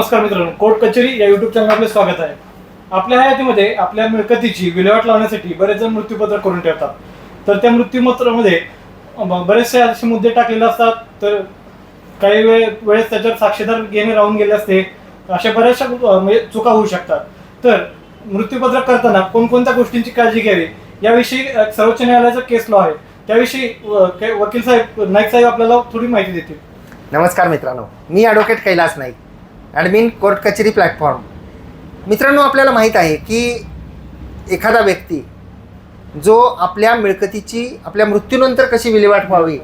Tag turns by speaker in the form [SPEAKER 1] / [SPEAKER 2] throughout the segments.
[SPEAKER 1] नमस्कार मित्रांनो कोर्ट कचेरी या युट्यूब चॅनल आपले स्वागत आहे. आपल्या हयातीमध्ये आपल्या मिळकतीची विल्हेवाट लावण्यासाठी बरेच जण मृत्यूपत्र करून ठेवतात. तर त्या मृत्यूपत्रामध्ये बरेचसे असे मुद्दे टाकलेले असतात. तर काही वेळ वेळेस त्याच्यावर साक्षीदार घेणे राहून गेले असते. अशा बऱ्याचशा म्हणजे चुका होऊ शकतात. तर मृत्यूपत्र करताना कोणकोणत्या गोष्टींची काळजी घ्यावी? याविषयी सर्वोच्च न्यायालयाचा केस लॉ आहे. त्याविषयी काही वकील साहेब नाईक साहेब आपल्याला थोडी माहिती देतील.
[SPEAKER 2] नमस्कार मित्रांनो मी advocate Kailas Naik. Admin court कचेरी प्लॅटफॉर्म मित्रांनो आपल्याला माहीत आहे की एखादा व्यक्ती जो आपल्या मिळकतीची आपल्या मृत्यूनंतर कशी विल्हेवाट व्हावी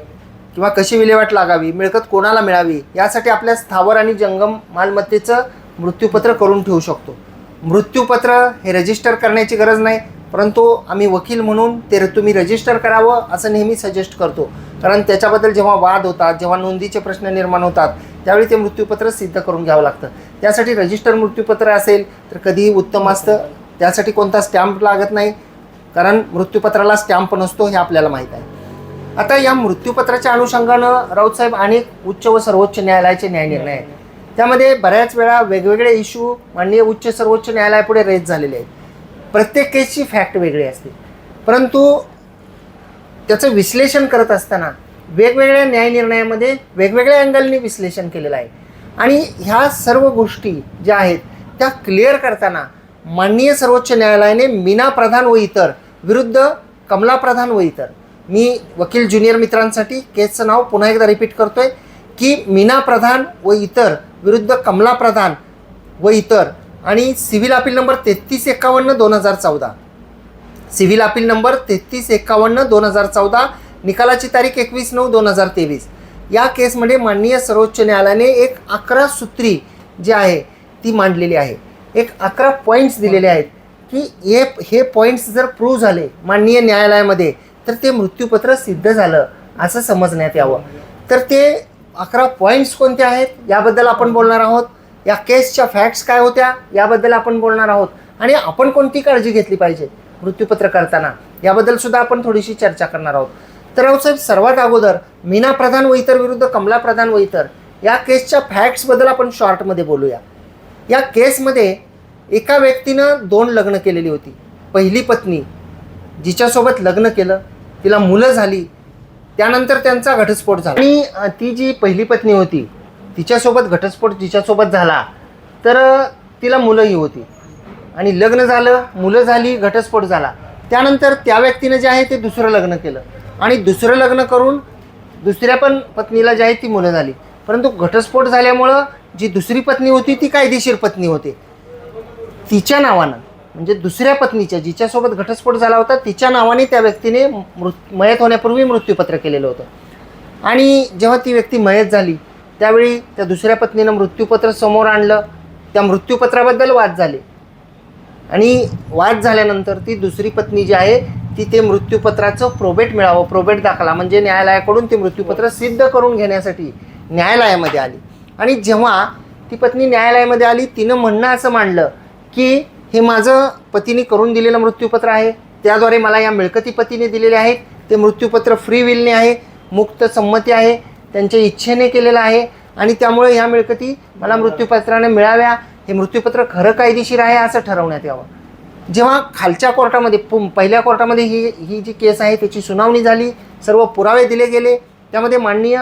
[SPEAKER 2] किंवा कशी विल्हेवाट लागावी मिळकत कोणाला मिळावी यासाठी आपल्या स्थावर आणि जंगम मालमत्तेचं मृत्यूपत्र करून ठेवू शकतो. मृत्यूपत्र हे रजिस्टर करण्याची गरज नाही परंतु आम्ही वकील म्हणून ते तुम्ही रजिस्टर करावं असं नेहमी सजेस्ट करतो. कारण त्याच्याबद्दल जेव्हा वाद होतात जेव्हा नोंदीचे प्रश्न निर्माण होतात त्यावेळी ते मृत्यूपत्र सिद्ध करून घ्यावं लागतं. त्यासाठी रजिस्टर मृत्यूपत्र असेल तर कधीही उत्तम असतं. त्यासाठी कोणता स्टॅम्प लागत नाही. कारण मृत्यूपत्राला स्टॅम्प नसतो हे आपल्याला माहीत आहे. आता या मृत्यूपत्राच्या अनुषंगानं राऊतसाहेब अनेक उच्च व सर्वोच्च न्यायालयाचे न्यायनिर्णय आहेत. त्यामध्ये बऱ्याच वेळा वेगवेगळे इश्यू माननीय उच्च सर्वोच्च न्यायालयापुढे रेज झालेले आहेत. प्रत्येक केसची फॅक्ट वेगळी असते. परंतु त्याचं विश्लेषण करत असताना वेगवेगळ्या न्यायनिर्णयामध्ये वेगवेगळ्या अँगलनी विश्लेषण केलेलं आहे. आणि ह्या सर्व गोष्टी ज्या आहेत त्या क्लिअर करताना माननीय सर्वोच्च न्यायालयाने मीना प्रधान व इतर विरुद्ध कमला प्रधान व इतर मी वकील ज्युनियर मित्रांसाठी केसचं नाव पुन्हा एकदा रिपीट करतोय की मीना प्रधान व इतर विरुद्ध कमला प्रधान व इतर आणि सिव्हिल अपील नंबर तेहतीस एकावन्न दोन हजार चौदा. सिव्हिल अपील नंबर तेहतीस एकावन्न दोन हजार चौदा निकालाची तारीख एकवीस नऊ दोन हजार तेवीस. या केसमध्ये माननीय सर्वोच्च न्यायालयाने एक अकरा सूत्री जी आहे ती मांडलेली आहे. एक अकरा पॉईंट्स दिलेले आहेत की हे हे पॉईंट्स जर प्रूव्ह झाले माननीय न्यायालयामध्ये तर ते मृत्यूपत्र सिद्ध झालं असं समजण्यात यावं. तर ते अकरा पॉईंट्स कोणते आहेत? याबद्दल आपण बोलणार आहोत. या केसच्या फॅक्ट्स काय होत्या याबद्दल आपण बोलणार आहोत. आणि आपण कोणती काळजी घेतली पाहिजे मृत्यूपत्र करताना याबद्दल सुद्धा आपण थोडीशी चर्चा करणार आहोत. तर राऊतसाहेब सर्वात अगोदर मीना प्रधान व इतर विरुद्ध कमला प्रधान व इतर या केसच्या फॅक्ट्सबद्दल आपण शॉर्टमध्ये बोलूया. या केसमध्ये एका व्यक्तीनं दोन लग्न केलेली होती. पहिली पत्नी जिच्यासोबत लग्न केलं तिला मुलं झाली त्यानंतर त्यांचा घटस्फोट झाला. आणि ती जी पहिली पत्नी होती तिच्यासोबत घटस्फोट जिच्यासोबत झाला. तर तिला मुलंही होती. आणि लग्न झालं मुलं झाली घटस्फोट झाला. त्यानंतर त्या व्यक्तीनं जे आहे ते दुसरं लग्न केलं. आणि दुसरं लग्न करून दुसऱ्या पण पत्नीला जी आहे ती मुलं झाली. परंतु घटस्फोट झाल्यामुळं जी दुसरी पत्नी होती ती कायदेशीर पत्नी होती. तिच्या नावानं म्हणजे दुसऱ्या पत्नीच्या जिच्यासोबत घटस्फोट झाला होता तिच्या नावाने त्या व्यक्तीने मृत मयत होण्यापूर्वी मृत्यूपत्र केलेलं होतं. आणि जेव्हा ती व्यक्ती मयत झाली त्यावेळी त्या दुसऱ्या पत्नीनं मृत्यूपत्र समोर आणलं. त्या मृत्यूपत्राबद्दल वाद झाले. आणि वाद झाल्यानंतर ती दुसरी पत्नी जी आहे ती ते मृत्यूपत्राचं प्रोबेट मिळावं प्रोबेट दाखला. म्हणजे न्यायालयाकडून ते मृत्यूपत्र सिद्ध करून घेण्यासाठी न्यायालयामध्ये आली. आणि जेव्हा ती पत्नी न्यायालयामध्ये आली तिनं म्हणणं असं मांडलं की हे माझं पतीने करून दिलेलं मृत्यूपत्र आहे. त्याद्वारे मला या मिळकती पतीने दिलेले आहेत. ते मृत्यूपत्र फ्री विलने आहे. मुक्त संमती आहे. त्यांच्या इच्छेने केलेलं आहे आणि त्यामुळे ह्या मिळकती मला मृत्यूपत्राने मिळाव्या. हे मृत्यूपत्र खरं कायदेशीर आहे असं ठरवण्यात यावं. जेव्हा खालच्या कोर्टामध्ये पु- पहिल्या कोर्टामध्ये ही ही जी केस आहे त्याची सुनावणी झाली सर्व पुरावे दिले गेले त्यामध्ये माननीय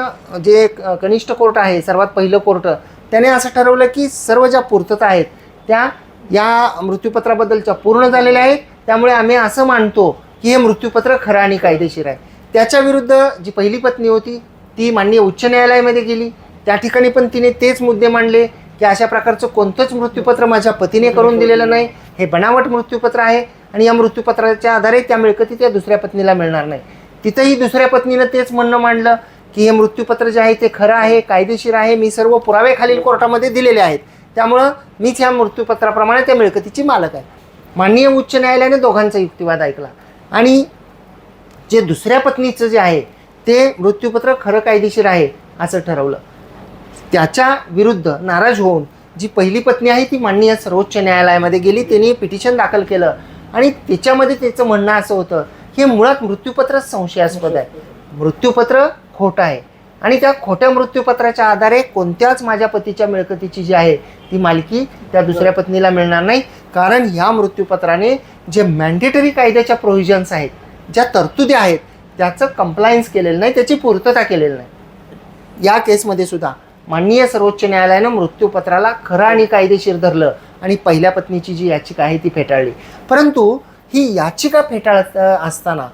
[SPEAKER 2] जे कनिष्ठ कोर्ट आहे सर्वात पहिलं कोर्ट त्याने असं ठरवलं की सर्व ज्या पूर्तता आहेत त्या या मृत्यूपत्राबद्दलच्या पूर्ण झालेल्या आहेत. त्यामुळे आम्ही असं मानतो की हे मृत्यूपत्र खरं आणि कायदेशीर आहे. त्याच्या विरुद्ध जी पहिली पत्नी होती ती माननीय उच्च न्यायालयामध्ये गेली. त्या ठिकाणी पण तिने तेच मुद्दे मांडले की अशा प्रकारचं कोणतंच मृत्यूपत्र माझ्या पतीने करून दिलेलं नाही. हे बनावट मृत्यूपत्र आहे आणि या मृत्यूपत्राच्या आधारे त्या मिळकती त्या दुसऱ्या पत्नीला मिळणार नाही. तिथंही दुसऱ्या पत्नीनं तेच म्हणणं मांडलं की हे मृत्यूपत्र जे आहे ते खरं आहे कायदेशीर आहे मी सर्व पुरावे खालील कोर्टामध्ये दिलेले आहेत. त्यामुळं मीच ह्या मृत्यूपत्राप्रमाणे त्या मिळकतीची मालक आहे. माननीय उच्च न्यायालयाने दोघांचा युक्तिवाद ऐकला. आणि जे दुसऱ्या पत्नीचं जे आहे ते मृत्यूपत्र खरं कायदेशीर आहे असं ठरवलं. त्याच्या विरुद्ध नाराज होऊन जी पहिली पत्नी आहे ती माननीय सर्वोच्च न्यायालयामध्ये गेली त्यांनी पिटिशन दाखल केलं. आणि त्याच्यामध्ये त्याचं म्हणणं असं होतं हे मुळात मृत्यूपत्र संशयास्पद आहे. मृत्यूपत्र खोटं आहे. आणि त्या खोट्या मृत्यूपत्राच्या आधारे कोणत्याच माझ्या पतीच्या मिळकतीची जी आहे ती मालकी त्या दुसऱ्या पत्नीला मिळणार नाही. कारण ह्या मृत्यूपत्राने जे मॅन्डेटरी कायद्याच्या प्रोव्हिजन्स आहेत ज्या तरतुदी आहेत त्याचं कंप्लायन्स केलेलं नाही त्याची पूर्तता केलेली नाही. या केसमध्ये सुद्धा माननीय सर्वोच्च न्यायालयानं मृत्यूपत्राला खरं आणि कायदेशीर धरलं आणि पहिल्या पत्नीची जी याचिका आहे ती फेटाळली. परंतु ही याचिका फेटाळत असताना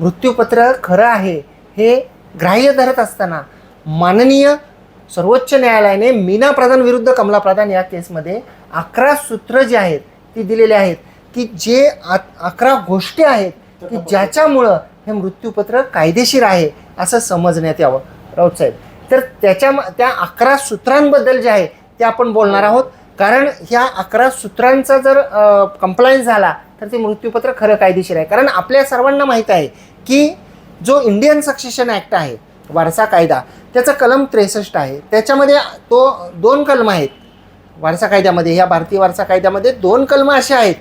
[SPEAKER 2] मृत्यूपत्र खरं आहे हे ग्राह्य धरत असताना माननीय सर्वोच्च न्यायालयाने मीना प्रधान विरुद्ध कमला प्रधान या केसमध्ये अकरा सूत्र जे आहेत ती दिलेली आहेत की जे अकरा गोष्टी आहेत की ज्याच्यामुळं हे मृत्यूपत्र कायदेशीर आहे असं समजण्यात यावं. राऊत साहेब तर त्याच्या त्या अकरा सूत्रांबद्दल जे आहे ते आपण बोलणार आहोत. कारण ह्या अकरा सूत्रांचा जर कंप्लायन्स झाला तर ते मृत्यूपत्र खरं कायदेशीर आहे. कारण आपल्या सर्वांना माहीत आहे की जो इंडियन सक्सेशन ॲक्ट आहे वारसा कायदा त्याचा कलम त्रेसष्ट आहे. त्याच्यामध्ये तो दोन कलम आहेत. वारसा कायद्यामध्ये ह्या भारतीय वारसा कायद्यामध्ये दोन कलम असे आहेत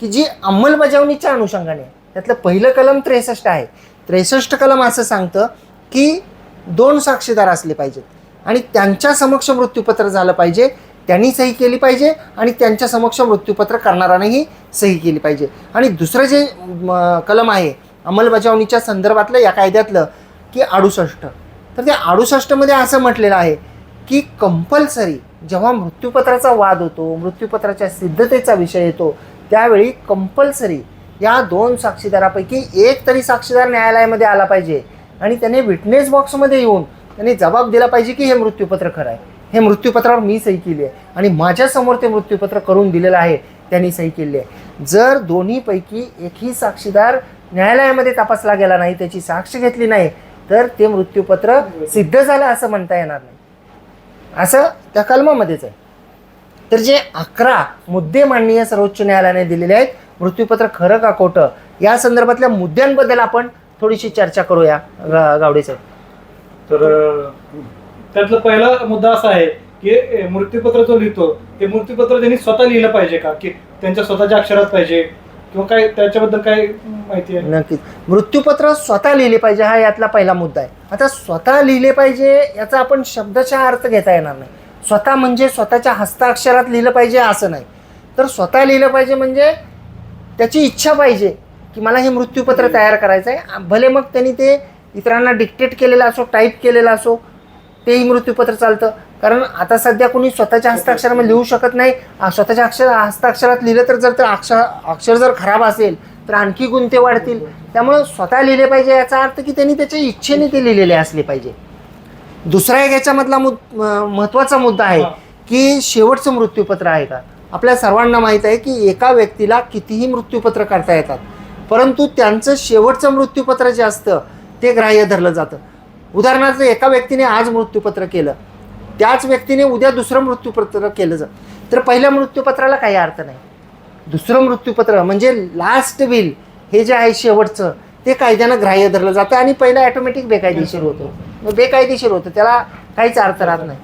[SPEAKER 2] की जी अंमलबजावणीच्या अनुषंगाने. त्यातलं पहिलं कलम त्रेसष्ट आहे. त्रेसष्ट कलम असं सांगतं की दोन साक्षीदार असले पाहिजेत. आणि त्यांच्या समक्ष मृत्यूपत्र झालं पाहिजे त्यांनी सही केली पाहिजे आणि त्यांच्या समक्ष मृत्यूपत्र करणाऱ्यानेही सही केली पाहिजे. आणि दुसरं जे कलम आहे अंमलबजावणीच्या संदर्भातलं या कायद्यातलं की अडुसष्ट. तर त्या अडुसष्टमध्ये असं म्हटलेलं आहे की कंपल्सरी जेव्हा मृत्यूपत्राचा वाद होतो मृत्यूपत्राच्या सिद्धतेचा विषय येतो त्यावेळी कंपल्सरी या दोन साक्षीदारापैकी एक तरी साक्षीदार न्यायालयामध्ये आला पाहिजे. आणि त्याने विटनेस बॉक्समध्ये येऊन त्याने जबाब दिला पाहिजे की हे मृत्यूपत्र खरं आहे. हे मृत्यूपत्रावर मी सही केली आहे. आणि माझ्यासमोर ते मृत्यूपत्र करून दिलेलं आहे त्यांनी सही केली आहे. जर दोन्हीपैकी एकही साक्षीदार न्यायालयामध्ये तपासला गेला नाही त्याची साक्ष घेतली नाही तर ते मृत्यूपत्र सिद्ध झालं असं म्हणता येणार नाही. असं त्या कलमामध्येच आहे. तर जे अकरा मुद्दे माननीय सर्वोच्च न्यायालयाने दिलेले आहेत मृत्यूपत्र खरं का खोटं? या संदर्भातल्या मुद्द्यांबद्दल आपण थोडीशी चर्चा करूया गावडे साहेब.
[SPEAKER 1] तर त्यातला पहिला मुद्दा असा आहे की मृत्यूपत्र जो लिहितो ते मृत्यूपत्र त्यांनी स्वतः लिहिलं पाहिजे का? की त्यांच्या स्वतःच्या अक्षरात पाहिजे? किंवा काय त्याच्याबद्दल काय माहिती आहे?
[SPEAKER 2] नक्कीच. मृत्यूपत्र स्वतः लिहिले पाहिजे हा यातला पहिला मुद्दा आहे. आता स्वतः लिहिले पाहिजे याचा आपण शब्दशः अर्थ घेता येणार नाही. स्वतः म्हणजे स्वतःच्या हस्ताक्षरात लिहिलं पाहिजे असं नाही. तर स्वतः लिहिलं पाहिजे म्हणजे त्याची इच्छा पाहिजे की मला हे मृत्यूपत्र तयार करायचं आहे भले मग त्यांनी ते इतरांना डिक्टेट केलेलं असो टाईप केलेलं असो तेही मृत्यूपत्र चालतं. कारण आता सध्या कोणी स्वतःच्या हस्ताक्षरामध्ये लिहू शकत नाही. स्वतःच्या अक्षर हस्ताक्षरात लिहिलं तर जर तर अक्षर अक्षर जर खराब असेल तर आणखी गुंते वाढतील. त्यामुळे स्वतः लिहिले पाहिजे याचा अर्थ की त्यांनी त्याच्या इच्छेने ते लिहिलेले असले पाहिजे. दुसरा एक याच्यामधला मुद म- महत्त्वाचा मुद्दा आहे. की शेवटचं मृत्यूपत्र आहे का? आपल्या सर्वांना माहीत आहे की एका व्यक्तीला कितीही मृत्यूपत्र करता येतात. परंतु त्यांचं शेवटचं मृत्यूपत्र जे असतं ते ग्राह्य धरलं जातं. उदाहरणार्थ एका व्यक्तीने आज मृत्यूपत्र केलं. त्याच व्यक्तीने उद्या दुसरं मृत्यूपत्र केलं जातं. तर पहिल्या मृत्यूपत्राला काही अर्थ नाही. दुसरं मृत्यूपत्र म्हणजे लास्ट विल हे जे आहे शेवटचं ते कायद्यानं ग्राह्य धरलं जातं आणि पहिलं ॲटोमॅटिक बेकायदेशीर होतं. मग बेकायदेशीर होतं त्याला काहीच अर्थ राहत नाही.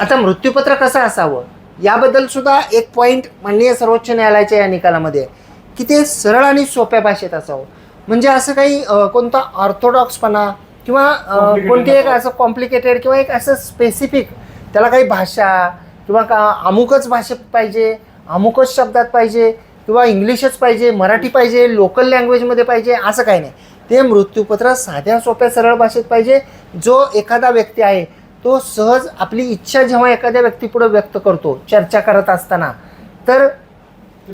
[SPEAKER 2] आता मृत्यूपत्र कसं असावं? याबद्दल सुद्धा एक पॉईंट माननीय सर्वोच्च न्यायालयाच्या या निकालामध्ये की ते सरळ आणि सोप्या भाषेत असावं. म्हणजे असं काही कोणता ऑर्थोडॉक्सपणा किंवा कोणती एक. असं कॉम्प्लिकेटेड किंवा एक असं स्पेसिफिक त्याला काही भाषा किंवा का अमुकच भाषेत पाहिजे अमुकच शब्दात पाहिजे किंवा इंग्लिशच पाहिजे मराठी पाहिजे लोकल लँग्वेजमध्ये पाहिजे असं काही नाही. ते मृत्यूपत्र साध्या सोप्या सरळ भाषेत पाहिजे. जो एखादा व्यक्ती आहे तो सहज आपली इच्छा जेव्हा एखाद्या व्यक्तीपुढे व्यक्त करतो चर्चा करत असताना तर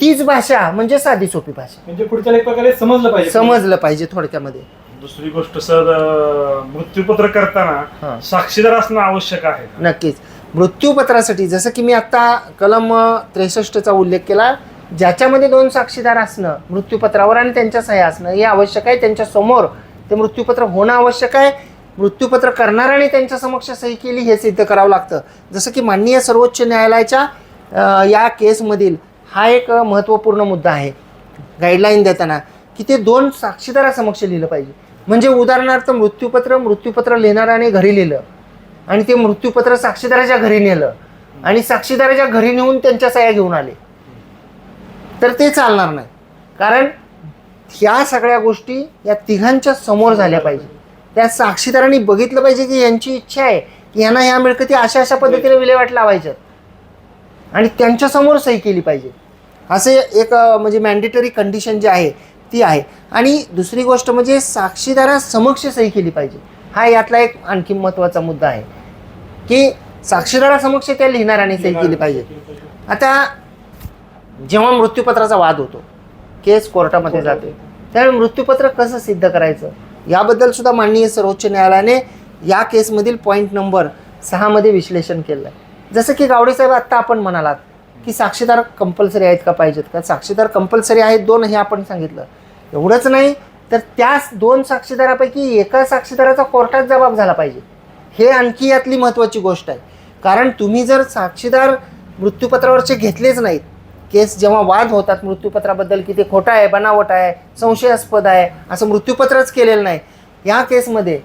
[SPEAKER 2] तीच भाषा म्हणजे साधी सोपी भाषा.
[SPEAKER 1] म्हणजे पुढच्या एक प्रकारे समजलं पाहिजे.
[SPEAKER 2] समजलं पाहिजे थोडक्यामध्ये.
[SPEAKER 3] दुसरी गोष्ट सर अं, मृत्यूपत्र
[SPEAKER 2] हा.
[SPEAKER 3] करताना साक्षीदार असणं आवश्यक आहे.
[SPEAKER 2] नक्कीच. मृत्यूपत्रासाठी जसं की मी आत्ता कलम त्रेसष्टचा उल्लेख केला ज्याच्यामध्ये दोन साक्षीदार असणं मृत्यूपत्रावर आणि त्यांच्या सह्या असणं हे आवश्यक आहे. त्यांच्यासमोर ते मृत्यूपत्र होणं आवश्यक आहे. मृत्यूपत्र करणाऱ्याने त्यांच्या समक्ष सही केली हे सिद्ध करावं लागतं. जसं की माननीय सर्वोच्च न्यायालयाच्या या केसमधील हा एक महत्त्वपूर्ण मुद्दा आहे. गाईडलाईन देताना की ते दोन साक्षीदारासमक्ष लिहिलं पाहिजे. म्हणजे उदाहरणार्थ मृत्यूपत्र मृत्यूपत्र लिहिणाऱ्याने घरी लिहिलं आणि ते मृत्यूपत्र साक्षीदाराच्या घरी नेलं आणि साक्षीदाराच्या घरी नेऊन त्यांच्या सह्या घेऊन आले. तर ते चालणार नाही. कारण ह्या सगळ्या गोष्टी या तिघांच्या समोर झाल्या पाहिजे. त्या साक्षीदारांनी बघितलं पाहिजे की यांची इच्छा आहे की यांना ह्या मिळकती अशा अशा पद्धतीने विल्हेवाट लावायच्यात. आणि त्यांच्यासमोर सही केली पाहिजे. असे एक म्हणजे मॅन्डेटरी कंडिशन जी आहे ती आहे. आणि दुसरी गोष्ट म्हणजे साक्षीदारासमक्ष सही केली पाहिजे. हा यातला एक आणखी महत्त्वाचा मुद्दा आहे. की साक्षीदारासमक्ष त्या लिहिणाऱ्याने सही केली पाहिजे. आता जेव्हा मृत्यूपत्राचा वाद होतो केस कोर्टामध्ये जाते त्यावेळी मृत्यूपत्र कसं सिद्ध करायचं? याबद्दल सुद्धा माननीय सर्वोच्च न्यायालयाने या केसमधील पॉईंट नंबर सहामध्ये विश्लेषण केलं आहे जसं की गावडे साहेब आत्ता आपण म्हणालात की साक्षीदार कंपल्सरी आहेत का पाहिजेत का? साक्षीदार कंपल्सरी आहेत दोन हे आपण सांगितलं. एवढंच नाही तर त्या दोन साक्षीदारापैकी एका साक्षीदाराचा कोर्टात जबाब झाला पाहिजे. हे आणखी यातली महत्त्वाची गोष्ट आहे. कारण तुम्ही जर साक्षीदार मृत्यूपत्रावरचे घेतलेच नाहीत केस जेव्हा वाद होतात मृत्यूपत्राबद्दल की ते खोटं आहे बनावट आहे संशयास्पद आहे असं मृत्यूपत्रच केलेलं नाही. या केसमध्ये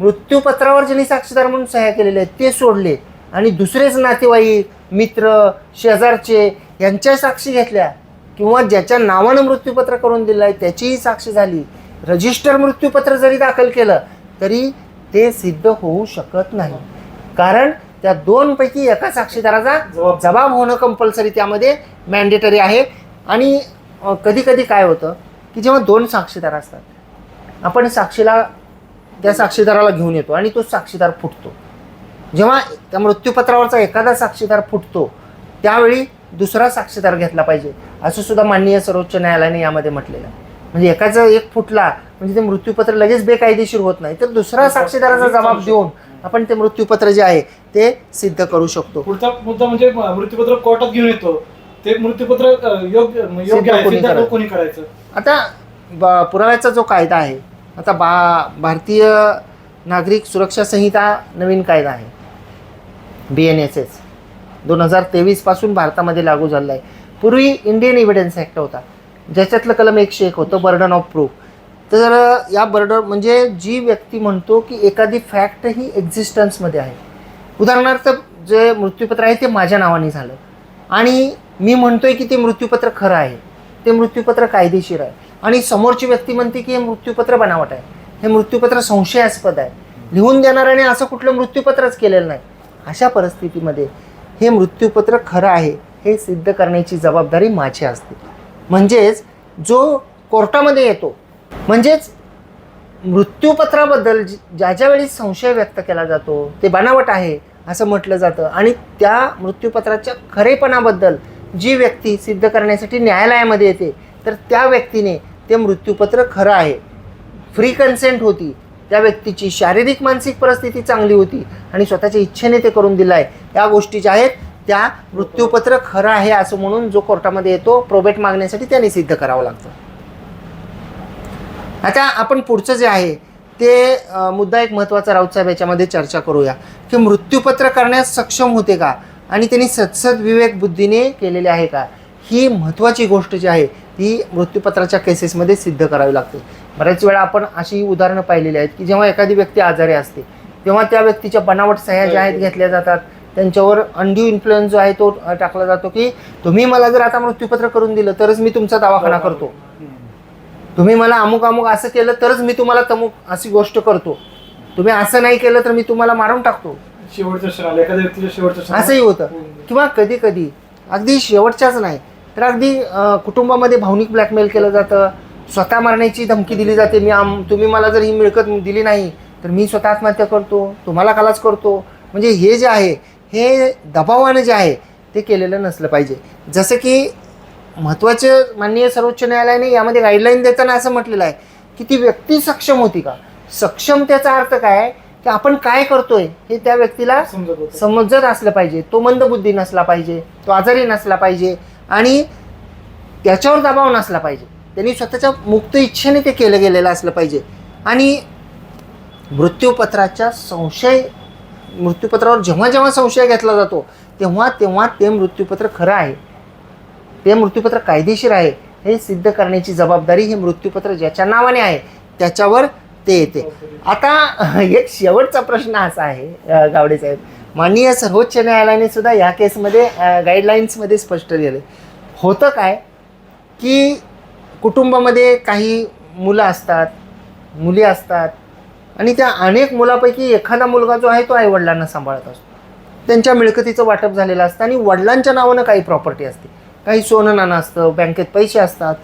[SPEAKER 2] मृत्यूपत्रावर ज्यांनी साक्षीदार म्हणून सह्या केलेल्या आहेत ते सोडले. आणि दुसरेच नातेवाईक मित्र शेजारचे यांच्या साक्षी घेतल्या. किंवा ज्याच्या नावानं मृत्यूपत्र करून दिलं आहे त्याचीही साक्षी झाली. रजिस्टर मृत्यूपत्र जरी दाखल केलं तरी ते सिद्ध होऊ शकत नाही. कारण त्या दोनपैकी एका साक्षीदाराचा
[SPEAKER 1] जबाब-
[SPEAKER 2] जबाब होणं कंपल्सरी त्यामध्ये मॅन्डेटरी आहे. आणि कधी कधी काय होतं की जेव्हा दोन साक्षीदार असतात आपण साक्षीला त्या साक्षीदाराला घेऊन येतो आणि तो साक्षीदार फुटतो. जेव्हा त्या मृत्यूपत्रावरचा एखादा साक्षीदार फुटतो त्यावेळी दुसरा साक्षीदार घेतला पाहिजे. असं सुद्धा माननीय सर्वोच्च न्यायालयाने यामध्ये म्हटलेलं आहे. म्हणजे एकाचा एक फुटला म्हणजे ते मृत्यूपत्र लगेच बेकायदेशीर होत नाही. तर दुसरा साक्षीदाराचा जबाब देऊन आपण ते मृत्यूपत्र जे आहे ते सिद्ध करू शकतो.
[SPEAKER 1] पुढचा मुद्दा म्हणजे मृत्यूपत्र कोर्टात घेऊन येतो. ते मृत्यूपत्र योग्य योग्य
[SPEAKER 2] सिद्ध
[SPEAKER 1] आहे
[SPEAKER 2] कोणी
[SPEAKER 1] सिद्ध
[SPEAKER 2] करायचं?
[SPEAKER 1] कोणी करायचं?
[SPEAKER 2] आता ब पुराव्याचा जो कायदा आहे आता बा भारतीय नागरिक सुरक्षा संहिता नवीन कायदा आहे. बी एन एस एस दोन हजार तेवीसपासून भारतामध्ये लागू झालेला आहे. पूर्वी इंडियन एव्हिडन्स ॲक्ट होता. ज्याच्यातलं कलम एकशे एक होतं बर्डन ऑफ प्रूफ तर या बर्डर म्हणजे जी व्यक्ती म्हणतो की एखादी फॅक्ट ही एक्झिस्टन्समध्ये आहे. उदाहरणार्थ जे मृत्यूपत्र आहे ते माझ्या नावाने झालं. आणि मी म्हणतोय की ते मृत्यूपत्र खरं आहे. ते मृत्यूपत्र कायदेशीर आहे. आणि समोरची व्यक्ती म्हणते की हे मृत्यूपत्र बनावट आहे. हे मृत्यूपत्र संशयास्पद आहे. लिहून देणाऱ्याने असं कुठलं मृत्यूपत्रच केलेलं नाही. अशा परिस्थितीमध्ये हे मृत्यूपत्र खरं आहे हे सिद्ध करण्याची जबाबदारी माझी असते. म्हणजेच जो कोर्टामध्ये येतो म्हणजेच मृत्यूपत्राबद्दल ज्या ज्या वेळी संशय व्यक्त केला जातो ते बनावट आहे असं म्हटलं जातं. आणि त्या मृत्यूपत्राच्या खरेपणाबद्दल जी व्यक्ती सिद्ध करण्यासाठी न्यायालयामध्ये येते तर त्या व्यक्तीने ते मृत्यूपत्र खरं आहे. फ्री कन्सेंट होती. त्या व्यक्तीची शारीरिक मानसिक परिस्थिती चांगली होती आणि स्वतःच्या इच्छेने ते करून दिलं आहे. या गोष्टी ज्या आहेत त्या मृत्यूपत्र खरं आहे असं म्हणून जो कोर्टामध्ये येतो प्रोबेट मागण्यासाठी त्याने सिद्ध करावं लागतं. आता आपण पुढचं जे आहे ते मुद्दा एक महत्त्वाचा राऊतसाहेब याच्यामध्ये चर्चा करूया. की मृत्यूपत्र करण्यास सक्षम होते का? आणि त्यांनी सत्सद विवेक बुद्धीने केलेले आहे का? ही महत्त्वाची गोष्ट जी आहे ती मृत्यूपत्राच्या केसेसमध्ये सिद्ध करावी लागते. बऱ्याच वेळा आपण अशी उदाहरणं पाहिलेली आहेत की जेव्हा एखादी व्यक्ती आजारी असते तेव्हा त्या व्यक्तीच्या बनावट सह्या ज्या आहेत घेतल्या जातात. त्यांच्यावर अनड्यू इन्फ्लुएन्स जो आहे तो टाकला जातो की तुम्ही मला जर आता मृत्यूपत्र करून दिलं तरच मी तुमचा दवाखाना करतो. तुम्ही मला अमुक अमुक असं केलं तरच मी तुम्हाला तमुक अशी गोष्ट करतो. तुम्ही असं नाही केलं तर मी तुम्हाला मारून टाकतो.
[SPEAKER 1] शेवटचं एखाद्या व्यक्तीच्या
[SPEAKER 2] असंही होतं. किंवा कधी कधी अगदी शेवटच्याच नाही तर अगदी अं, कुटुंबामध्ये भावनिक ब्लॅकमेल केलं जातं. स्वतः मारण्याची धमकी दिली जाते. मी आम तुम्ही मला जर ही मिळकत दिली नाही तर मी स्वतः आत्महत्या करतो तुम्हाला खलास करतो. म्हणजे हे जे आहे हे दबावानं जे आहे ते केलेलं नसलं पाहिजे. जसं की महत्त्वाचं माननीय सर्वोच्च न्यायालयाने यामध्ये गाईडलाईन देताना असं म्हटलेलं आहे की ती व्यक्ती सक्षम होती का? सक्षमतेचा अर्थ काय की आपण काय करतोय हे त्या व्यक्तीला
[SPEAKER 1] समजत
[SPEAKER 2] असलं पाहिजे. तो मंदबुद्धी नसला पाहिजे. तो आजारी नसला पाहिजे. आणि त्याच्यावर दबाव नसला पाहिजे. त्यांनी स्वतःच्या मुक्त इच्छेने ते केलं गेलेलं असलं पाहिजे. आणि मृत्यूपत्राच्या संशय मृत्यूपत्रावर जेव्हा जेव्हा संशय घेतला जातो तेव्हा तेव्हा ते मृत्यूपत्र खरं आहे. ते मृत्यूपत्र कायदेशीर आहे. हे सिद्ध करण्याची जबाबदारी हे मृत्यूपत्र ज्याच्या नावाने आहे त्याच्यावर ते येते. आता एक शेवटचा प्रश्न असा आहे गावडे साहेब. माननीय सर्वोच्च न्यायालयाने सुद्धा या केसमध्ये गाईडलाईन्समध्ये स्पष्ट केलं होतं काय की कुटुंबामध्ये काही मुलं असतात मुली असतात आणि त्या अनेक मुलापैकी एखादा मुलगा जो आहे तो आईवडिलांना सांभाळत असतो. त्यांच्या मिळकतीचं वाटप झालेलं असतं आणि वडिलांच्या नावानं काही प्रॉपर्टी असते. काही सोनं नाणं असतं बँकेत पैसे असतात.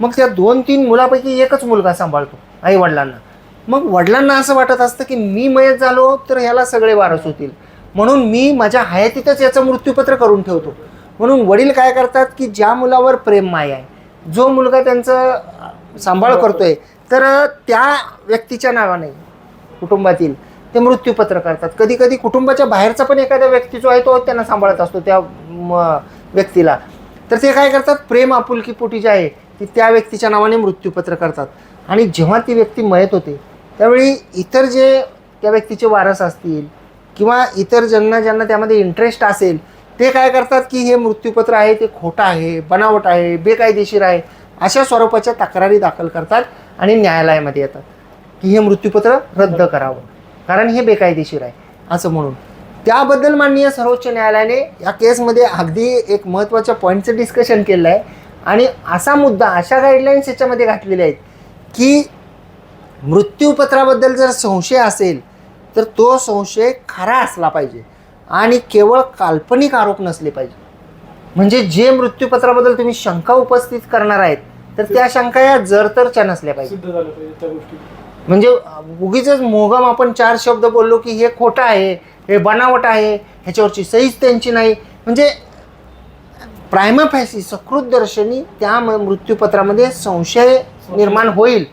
[SPEAKER 2] मग त्या दोन तीन मुलापैकी एकच मुलगा सांभाळतो आई वडिलांना मग वडिलांना असं वाटत असतं की मी मयत झालो तर ह्याला सगळे वारस होतील. म्हणून मी माझ्या हयातीतच याचं मृत्यूपत्र करून ठेवतो. म्हणून वडील काय करतात की ज्या मुलावर प्रेम माय आहे जो मुलगा त्यांचं सांभाळ करतोय तर त्या व्यक्तीच्या नावाने कुटुंबातील ते मृत्यूपत्र करतात. कधी कधी कुटुंबाच्या बाहेरचा पण एखादा व्यक्ती जो आहे तो त्यांना सांभाळत असतो त्या व्यक्तीला. तर ते काय करतात? प्रेम आपुलकीपोटी जे आहे ती त्या व्यक्तीच्या नावाने मृत्यूपत्र करतात. आणि जेव्हा ती व्यक्ती मयत होते त्यावेळी इतर जे त्या व्यक्तीचे वारस असतील किंवा इतर ज्यांना ज्यांना त्यामध्ये इंटरेस्ट असेल ते काय करतात की हे मृत्यूपत्र आहे ते खोटं आहे बनावट आहे बेकायदेशीर आहे अशा स्वरूपाच्या तक्रारी दाखल करतात आणि न्यायालयामध्ये येतात की हे मृत्यूपत्र रद्द करावं. कारण हे बेकायदेशीर आहे असं म्हणून. त्याबद्दल माननीय सर्वोच्च न्यायालयाने या केसमध्ये अगदी एक महत्त्वाच्या पॉईंटचं डिस्कशन केलं आहे आणि असा मुद्दा अशा गाईडलाईन्स याच्यामध्ये घातलेल्या आहेत की मृत्यूपत्राबद्दल जर संशय असेल तर तो संशय खरा असला पाहिजे आणि केवळ काल्पनिक आरोप नसले पाहिजे. म्हणजे जे मृत्यूपत्राबद्दल तुम्ही शंका उपस्थित करणार आहेत तर त्या शंका या जरतरच्या नसल्या पाहिजे. म्हणजे उगीच मोगम आपण चार शब्द बोललो की हे खोटं आहे हे बनावट आहे ह्याच्यावरची सहीच त्यांची नाही. म्हणजे प्रायमा फॅसी सकृत दर्शनी त्या म- मृत्यूपत्रामध्ये संशय निर्माण होईल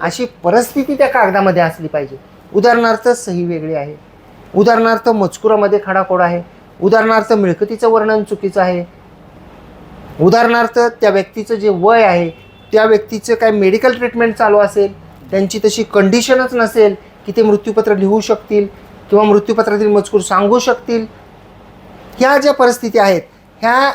[SPEAKER 1] अशी
[SPEAKER 2] परिस्थिती त्या कागदामध्ये असली पाहिजे. उदाहरणार्थ सही वेगळी आहे. उदाहरणार्थ मजकुरामध्ये खडाखोड आहे. उदाहरणार्थ मिळकतीचं वर्णन चुकीचं आहे. उदाहरणार्थ त्या व्यक्तीचं जे वय आहे त्या व्यक्तीचं काय मेडिकल ट्रीटमेंट चालू असेल त्यांची तशी कंडिशनच नसेल की ते मृत्यूपत्र लिहू शकतील किंवा मृत्यूपत्रातील मजकूर सांगू शकतील. ह्या ज्या परिस्थिती आहेत ह्या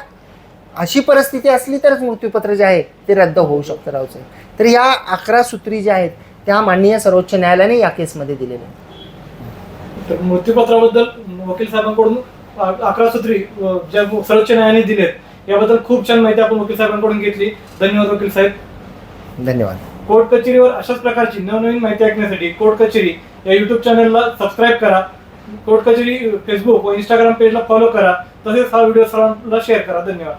[SPEAKER 2] अशी परिस्थिती असली तरच मृत्यूपत्र जे आहे ते रद्द होऊ शकतं रावचं तर ह्या अकरा सूत्री ज्या आहेत त्या माननीय सर्वोच्च न्यायालयाने या केसमध्ये दिलेल्या आहेत.
[SPEAKER 1] तर मृत्यूपत्राबद्दल वकील साहेबांकडून अकरा सूत्री ज्या सर्वोच्च न्यायालयाने दिलेत याबद्दल खूप छान माहिती आपण वकील साहेबांकडून घेतली. धन्यवाद वकील साहेब.
[SPEAKER 2] धन्यवाद.
[SPEAKER 1] कोर्ट कचेरीवर अशाच प्रकारची नवनवीन माहिती ऐकण्यासाठी कोर्ट कचेरी या युट्यूब चॅनलला सबस्क्राईब करा. कोर्ट कचेरी फेसबुक व इंस्टाग्राम पेजला फॉलो करा. तसेच हा व्हिडिओ सर्वांना शेअर करा. धन्यवाद.